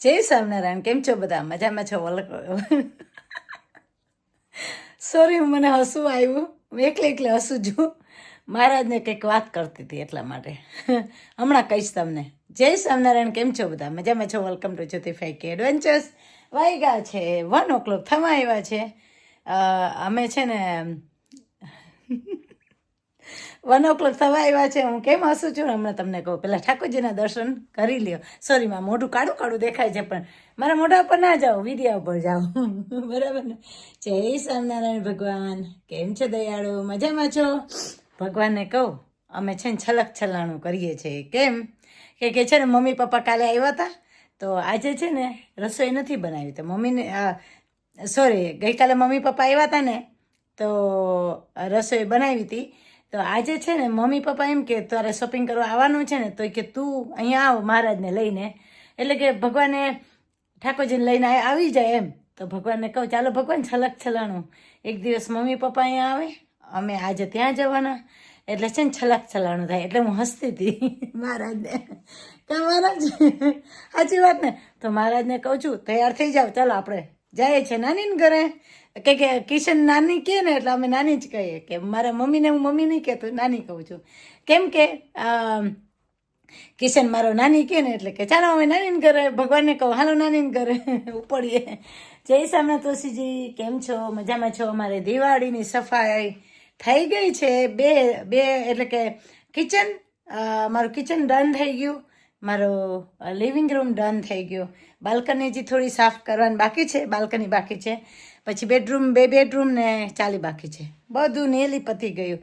જય સ્વામિનારાયણ, કેમ છો બધા? મજામાં છો? વલક સોરી હું મને હસવું આવ્યું. હું એકલે એકલે હસું છું. મહારાજને કંઈક વાત કરતી હતી એટલા માટે. હમણાં કહીશ તમને. જય સ્વામિનારાયણ, કેમ છો બધા? મજામાં છો? વેલકમ ટુ જ્યોતિફાઈ કે એડવેન્ચર્સ વાઈગા છે. વન ઓ ક્લોક થવા આવ્યા છે. અમે છે ને વન ઓ ક્લોક થવા આવ્યા છે. હું કેમ હસું છું? હમણાં તમને કહું. પહેલાં ઠાકોરજીના દર્શન કરી લ્યો. સોરી માં મોઢું કાળું કાળું દેખાય છે, પણ મારા મોઢા ઉપર ના જાઓ. વિડિયા ઉપર જાઓ. બરાબર ને? જય સ્વામિનારાયણ ભગવાન. કેમ છે દયાળુ? મજામાં છો? ભગવાનને કહું, અમે છે ને છલક છલાણું કરીએ છીએ. કેમ? કે કે છે ને, મમ્મી પપ્પા કાલે આવ્યા હતા, તો આજે છે ને રસોઈ નથી બનાવી. તો મમ્મીને સોરી ગઈકાલે મમ્મી પપ્પા આવ્યા હતા ને, તો રસોઈ બનાવી હતી. તો આજે છે ને, મમ્મી પપ્પા એમ કે, તારે શોપિંગ કરવા આવવાનું છે ને, તો કે, તું અહીંયા આવ મહારાજને લઈને. એટલે કે ભગવાને ઠાકોરજીને લઈને આવી જાય એમ. તો ભગવાનને કહું, ચાલો ભગવાન, છલક છલાણું. એક દિવસ મમ્મી પપ્પા અહીંયા આવે, અમે આજે ત્યાં જવાના. એટલે છે ને, છલક છલાણું થાય, એટલે હું હસતી હતી. મહારાજને. કે મહારાજ? સાચી વાત ને? તો મહારાજને કહું છું, તૈયાર થઈ જાઓ, ચાલો આપણે. જાય છે નાની ઘરે? કે કે કિશન નાની કહે ને એટલે અમે નાની જ કહીએ કે મારા મમ્મીને હું મમ્મી નહીં કહેતો, નાની કહું છું. કેમ કે કિશન મારો નાની કહે ને એટલે કે ચાલો અમે નાની ઘરે, ભગવાનને કહું, હાલો નાની ઘરે. ઉપડીએ. જય સામના તુલસીજી કેમ છો? મજામાં છો? અમારે દિવાળીની સફાઈ થઈ ગઈ છે. બે બે એટલે કે કિચન મારું કિચન ડન થઈ ગયું. મારો લિવિંગ રૂમ ડન થઈ ગયો. બાલ્કની જે થોડી સાફ કરવાની બાકી છે બાલ્કની બાકી છે. પછી બેડરૂમ બે બેડરૂમ ને ચાલી બાકી છે. બધું નેલી પતી ગયું.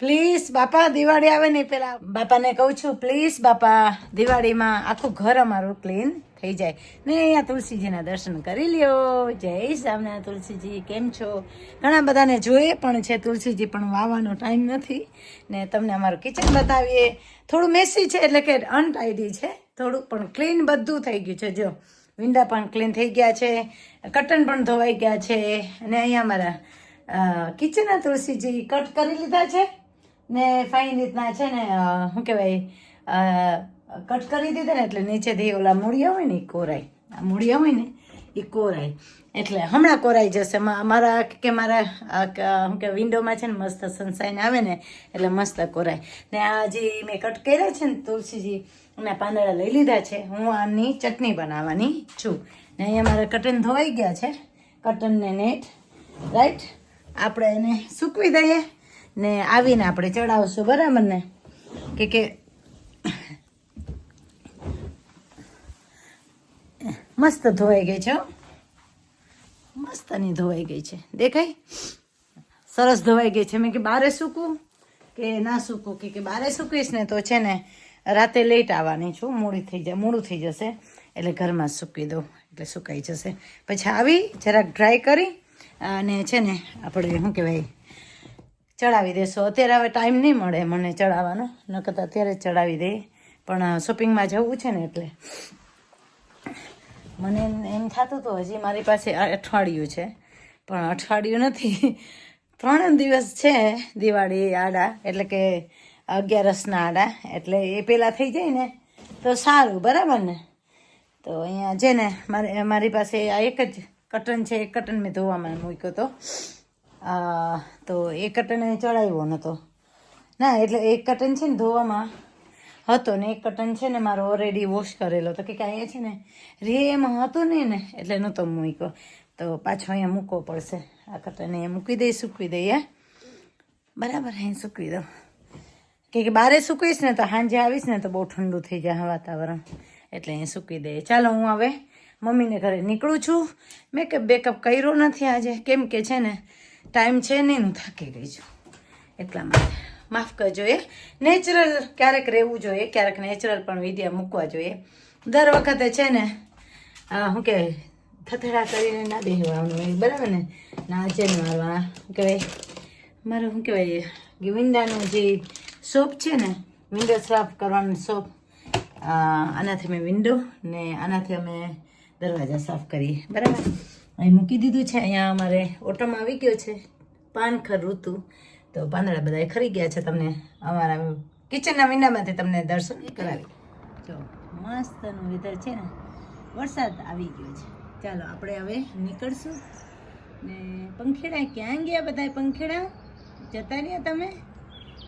પ્લીઝ બાપા, દિવાળી આવે ને પેલા બાપાને કહું છું પ્લીઝ બાપા, દિવાળીમાં આખું ઘર અમારું ક્લીન થઈ જાય. ને અહીંયા તુલસીજીના દર્શન કરી લ્યો. જય સામના તુલસીજી, કેમ છો? ઘણા બધાને જોઈએ, પણ છે તુલસીજી પણ વાવવાનો ટાઈમ નથી. ને તમને અમારું કિચન બતાવીએ. થોડું મેસી છે એટલે કે અનટાઈડી છે. થોડું પણ ક્લીન બધું થઈ ગયું છે. જો, વિંડા પણ ક્લીન થઈ ગયા છે કટન પણ ધોવાઈ ગયા છે. અને અહીંયા અમારા કિચનના તુલસીજી કટ કરી લીધા છે. ને ફાઇન રીતના છે ને શું કહેવાય કટ કરી દીધા ને એટલે નીચેથી ઓલા મૂળિયા હોય ને એ કોરાય. આ મૂળિયા હોય ને એ કોરાય. એટલે હમણાં કોરાઈ જશે. મારા કે મારા શું કે વિન્ડોમાં છે ને મસ્ત સનસાઇન આવે ને એટલે મસ્ત કોરાય. ને આ જે મેં કટ કર્યા છે ને તુલસીજી, એના પાંદડા લઈ લીધા છે. હું આની ચટણી બનાવવાની છું. ને અહીંયા મારા કટન ધોવાઈ ગયા છે. કટનને નેટ રાઈટ આપણે એને સૂકવી દઈએ. ને આવીને આપણે ચડાવશું બરાબર ને? કે કે મસ્ત ધોવાઈ ગઈ છે હો. મસ્તની ધોવાઈ ગઈ છે. દેખાય? સરસ ધોવાઈ ગઈ છે. મેં કે બારે સૂકવું કે ના સૂકવું કે કે, બારે સૂકવીશ ને તો છે ને રાતે લેટ આવવાની છું. મોડી થઈ જાય મૂળું થઈ જશે. એટલે ઘરમાં જ સૂકવી દઉં. એટલે સુકાઈ જશે. પછી આવી, જરાક ડ્રાય કરી અને છે ને આપણે, શું કહેવાય ચડાવી દેશો અત્યારે હવે ટાઈમ નહીં મળે મને ચડાવવાનો. નકર અત્યારે જ ચડાવી દઈએ પણ શોપિંગમાં જવું છે ને એટલે. મને એમ- થતું હતું હજી મારી પાસે અઠવાડિયું છે. પણ અઠવાડિયું નથી. ત્રણ દિવસ છે દિવાળી આડા. એટલે કે અગિયારસના આડા. એટલે એ પહેલાં થઈ જાય ને, તો સારું. બરાબર ને? તો અહીંયા છે ને, મારે, મારી પાસે આ એક જ કટન છે. એક કટન મેં ધોવામાં મૂક્યો હતો તો એ કટન ચડાવ્યો નહોતો ના, એટલે એક કટન છે ને ધોવામાં હતો ને, એક કટન છે ને મારો ઓલરેડી વોશ કરેલો. તો કે અહીંયા છે ને રે એમાં હતું નહીં ને એટલે નહોતો મૂક્યો. તો પાછો અહીંયા મૂકવો પડશે. આ કટન અહીંયા મૂકી દઈ સૂકવી દઈએ. બરાબર, અહીં સૂકવી દઉં. કે બારે સૂકવીશ ને તો સાંજે આવીશ ને તો બહુ ઠંડુ થઈ જાય વાતાવરણ. એટલે અહીં સૂકવી દઈએ. ચાલો, હું હવે મમ્મીને ઘરે નીકળું છું. મેકઅપ બેકઅપ કર્યો નથી આજે. કેમ કે છે ને ટાઈમ છે નહીં હું થાકી ગઈ છું. એટલા માટે. માફ કરજો એ. નેચરલ ક્યારેક રહેવું જોઈએ, ક્યારેક નેચરલ પણ વીડિયો મૂકવા જોઈએ. દર વખતે છે ને શું કહેવાય થથડા કરીને ના બેહવાનું હોય, બરાબર ને? ના છે ને મારવા શું કહેવાય મારું શું કહેવાય કે વિંડાનું જે સોપ છે ને વિન્ડો સાફ કરવાનું સોપ આનાથી મેં વિન્ડો ને આનાથી અમે દરવાજા સાફ કરીએ. બરાબર? અહીં મૂકી દીધું છે. અહીંયા અમારે ઓટોમાં આવી ગયો છે પાનખર ઋતુ. તો પાંદડા બધા ખરી ગયા છે તમને અમારા કિચનના વિંડામાંથી તમને દર્શન કરાવી. જો મસ્તનું વેધર છે ને. વરસાદ આવી ગયો છે. ચાલો, આપણે હવે નીકળશું. ને પંખેડા ક્યાં ગયા બધા પંખેડા? જતા રહ્યા તમે?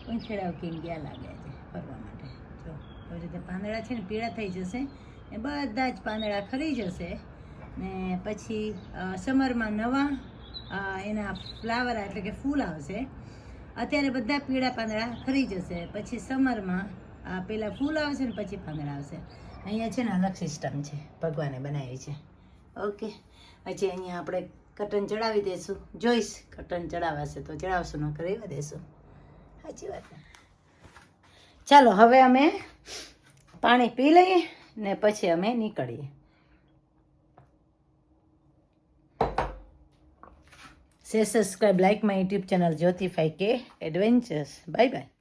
પંખેડાઓ કેમ ગયા લાગ્યા છે ફરવા માટે? જો હવે રીતે પાંદડા છે ને, પીળા થઈ જશે ને, બધા જ પાંદડા ખરી જશે. ને પછી સમરમાં નવા એના ફ્લાવર એટલે કે ફૂલ આવશે. અત્યારે બધા પીળા પાંદડા ખરી જશે. પછી સમરમાં પેલા ફૂલ આવશે ને પછી પાંદડા આવશે. અહીંયા છે ને અલગ સિસ્ટમ છે. ભગવાને બનાવી છે. ઓકે. પછી અહીંયા આપણે કટન ચડાવી દઈશું જોઈશ કટન ચડાવાશે તો ચડાવશું, ન કરી દઈશું સાચી વાત ચાલો, હવે અમે પાણી પી લઈએ ને પછી અમે નીકળીએ. Say subscribe like my YouTube channel જ્યોતિફાઈ કે એડવેન્ચર્સ બાય બાય